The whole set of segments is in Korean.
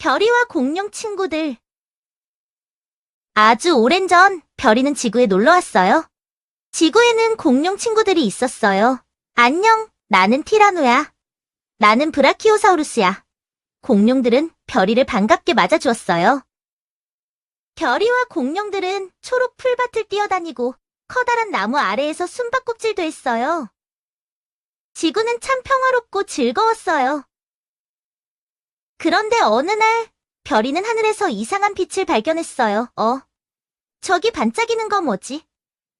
별이와 공룡 친구들. 아주 오랜 전 별이는 지구에 놀러 왔어요. 지구에는 공룡 친구들이 있었어요. 안녕, 나는 티라노야. 나는 브라키오사우루스야. 공룡들은 별이를 반갑게 맞아주었어요. 별이와 공룡들은 초록 풀밭을 뛰어다니고 커다란 나무 아래에서 숨바꼭질도 했어요. 지구는 참 평화롭고 즐거웠어요. 그런데 어느 날 별이는 하늘에서 이상한 빛을 발견했어요. 어? 저기 반짝이는 거 뭐지?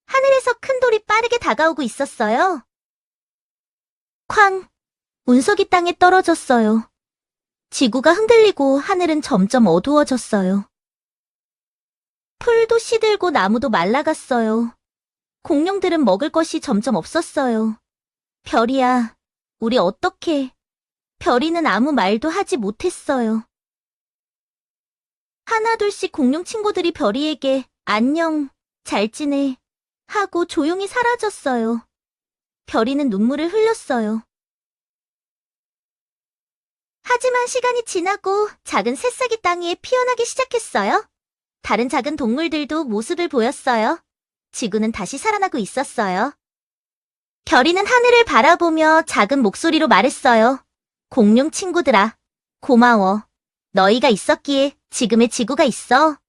하늘에서 큰 돌이 빠르게 다가오고 있었어요. 쾅! 운석이 땅에 떨어졌어요. 지구가 흔들리고 하늘은 점점 어두워졌어요. 풀도 시들고 나무도 말라갔어요. 공룡들은 먹을 것이 점점 없었어요. 별이야, 우리 어떻게... 별이는 아무 말도 하지 못했어요. 하나둘씩 공룡 친구들이 별이에게 안녕, 잘 지내 하고 조용히 사라졌어요. 별이는 눈물을 흘렸어요. 하지만 시간이 지나고 작은 새싹이 땅 위에 피어나기 시작했어요. 다른 작은 동물들도 모습을 보였어요. 지구는 다시 살아나고 있었어요. 별이는 하늘을 바라보며 작은 목소리로 말했어요. 공룡 친구들아, 고마워. 너희가 있었기에 지금의 지구가 있어.